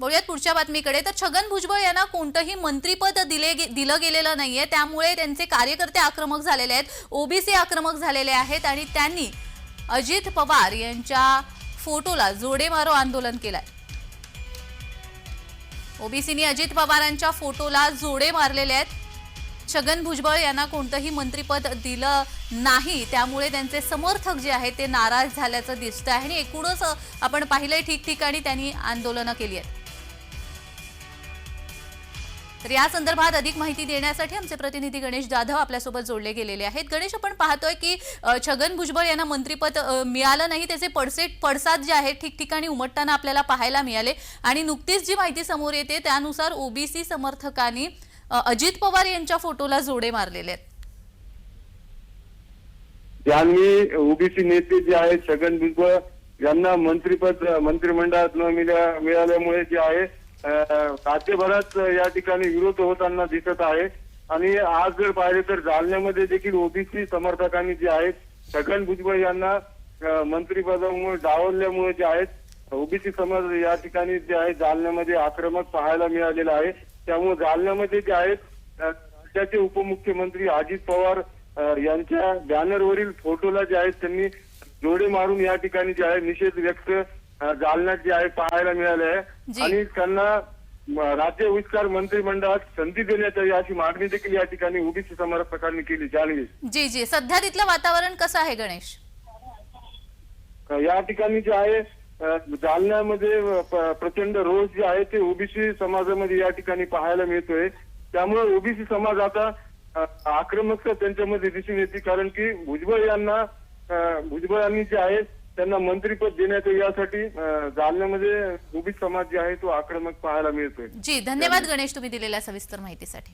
बोलूयात पुढच्या बातमीकडे. तर छगन भुजबळ यांना कोणतंही मंत्रीपद दिले गे- दिलं गेलेलं नाहीये. त्यामुळे त्यांचे कार्यकर्ते आक्रमक झालेले आहेत. ओबीसी आक्रमक झालेले आहेत आणि त्यांनी अजित पवार यांच्या फोटोला जोडेमारो आंदोलन केलंय. ओबीसीनी अजित पवारांच्या फोटोला जोडे मारलेले आहेत. छगन भुजबळ यांना कोणतंही मंत्रीपद दिलं नाही. त्यामुळे त्यांचे समर्थक जे आहेत ते नाराज झाल्याचं दिसतं आहे आणि एकूणच आपण पाहिलंय ठिकठिकाणी त्यांनी आंदोलनं केली आहेत. तर या संदर्भात अधिक माहिती देण्यासाठी आमचे प्रतिनिधी गणेश जाधव आपल्यासोबत जोडले गेलेले आहेत. गणेश आपण पाहतोय की छगन भुजबळ यांना मंत्रीपद मिळालं नाही. त्याचे पडसे पडसाद जे आहेत ठिकठिकाणी उमटताना आपल्याला पाहायला मिळाले. आणि नुकतीच जी माहिती समोर येते त्यानुसार ओबीसी समर्थकांनी अजित पवार यांच्या फोटोला जोडे मारलेले आहेत. ज्यांनी ओबीसी नेते जे आहेत छगन भुजबळ यांना मंत्रीपद मंत्रिमंडळात न मिळाल्यामुळे जे आहे राज्यभरात या ठिकाणी विरोध होताना दिसत आहे. आणि आज जर पाहिले तर जालन्यामध्ये देखील ओबीसी समर्थकांनी जे आहेत छगन भुजबळ यांना मंत्रीपदामुळे मंत्रिपदामुळे डावलल्यामुळे जे आहेत ओबीसी समाज या ठिकाणी जे आहे जालन्यामध्ये आक्रमक पाहायला मिळालेलं आहे. त्यामुळे जालन्यामध्ये जे आहेत राज्याचे उपमुख्यमंत्री अजित पवार यांच्या बॅनरवरील फोटोला जे आहेत त्यांनी जोडे मारून या ठिकाणी जे आहे निषेध व्यक्त जालन्यात जे आहे पाहायला मिळाले. आणि त्यांना राज्य विस्तार मंत्रिमंडळात संधी देण्यात यावी अशी मागणी देखील या ठिकाणी ओबीसी समर्थकांनी केली जाणवी जी जी. सध्या तिथलं वातावरण कसं आहे गणेश? या ठिकाणी जे आहे जालन्यामध्ये प्रचंड रोष जे आहे ते ओबीसी समाजामध्ये या ठिकाणी पाहायला मिळतोय. त्यामुळे ओबीसी समाज आता आक्रमकता त्यांच्यामध्ये दिसून येते. कारण की भुजबळ यांना भुजबळ यांनी जे आहे त्यांना मंत्रीपद देण्यात यासाठी जालन्यामध्ये ओबीसी समाज जे आहे तो आक्रमक पाहायला मिळतोय. जी धन्यवाद गणेश तुम्ही दिलेल्या सविस्तर माहितीसाठी.